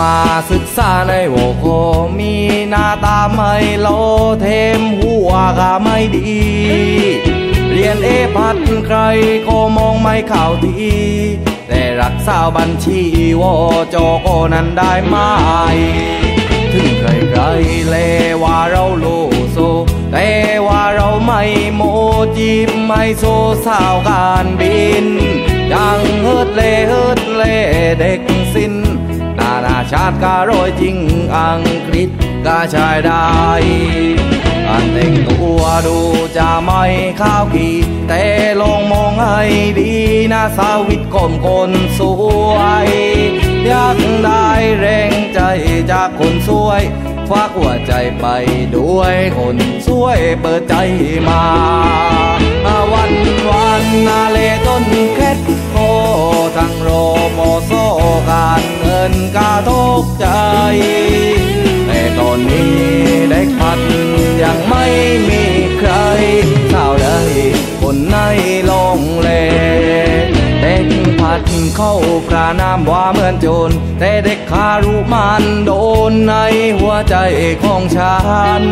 มาศึกษาในโวโคมีหน้าตาไม่โลเทมหัวก็ไม่ดี เรียนเอพัดใครก็มองไม่เข้าทีแต่รักษาวบัญชีวจโกนั้นได้ไหมถึงใครใครเลว่าเราโลโซ แต่ว่าเราไม่โมจีบไม่โซสาวการบินยังเฮิดเลเฮิดเลเด็กสิ้นนาน ชาติก็โรยจริงอังกฤษก็ใช้ได้การแต่งตัวดูจะไม่ข้าวขี่แต่ลองมองให้ดีนะสาวิตกลมคนสวยอยากได้แรงใจจากคนสวยฝากหัวใจไปด้วยคนสวยเปิดใจมา นกาทกใจ แต่ตอนนี้เด็กพัดยังไม่มีใครสาใดคนไหนลงเลเด็กพัดเข้าพระนามว่าเหมือนโจรแต่เด็กคารุมันโดนในหัวใจของฉัน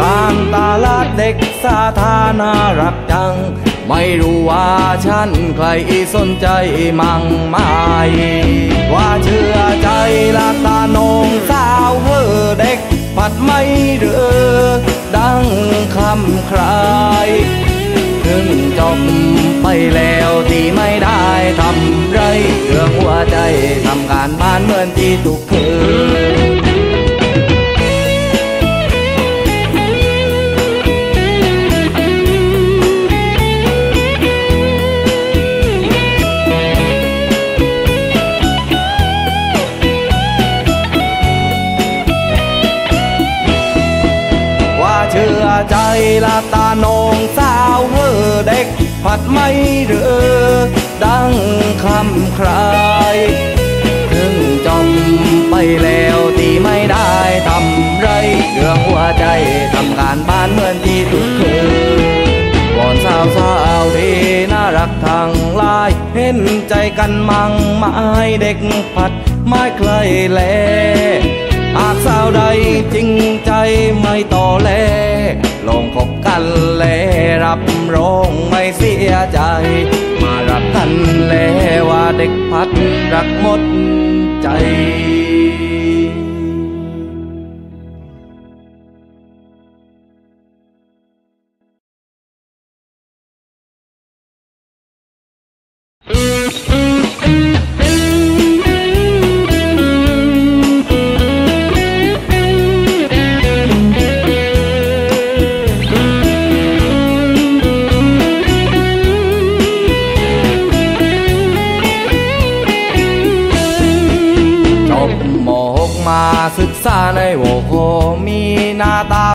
การตาลาดเด็กสาธารณรักจัง ไม่รู้ว่าฉันใครสนใจมั่งไหมัดไม่เรือดังคำใครถึงจบไปแล้วที่ไม่ได้ทำ ใจละตาโนงสาวเฮอเด็กผัดไม่เรือดังคำใครถึงจมไปแล้วที่ไม่ได้ทำไรเรื่องหัวใจทำการบ้านเหมือนที่ทุกคืนวอนสาวสาวที่น่ารักทางลาย เห็นใจกันมั่งไม้เด็กผัดไม่เคยแลหากสาวใดจริงใจไม่ต่อแล ลองคบกันแลรับรองไม่เสียใจ มารักกันแลว่าเด็กพัดรักหมดใจ มาศึกษาในโวโคมีหน้าตา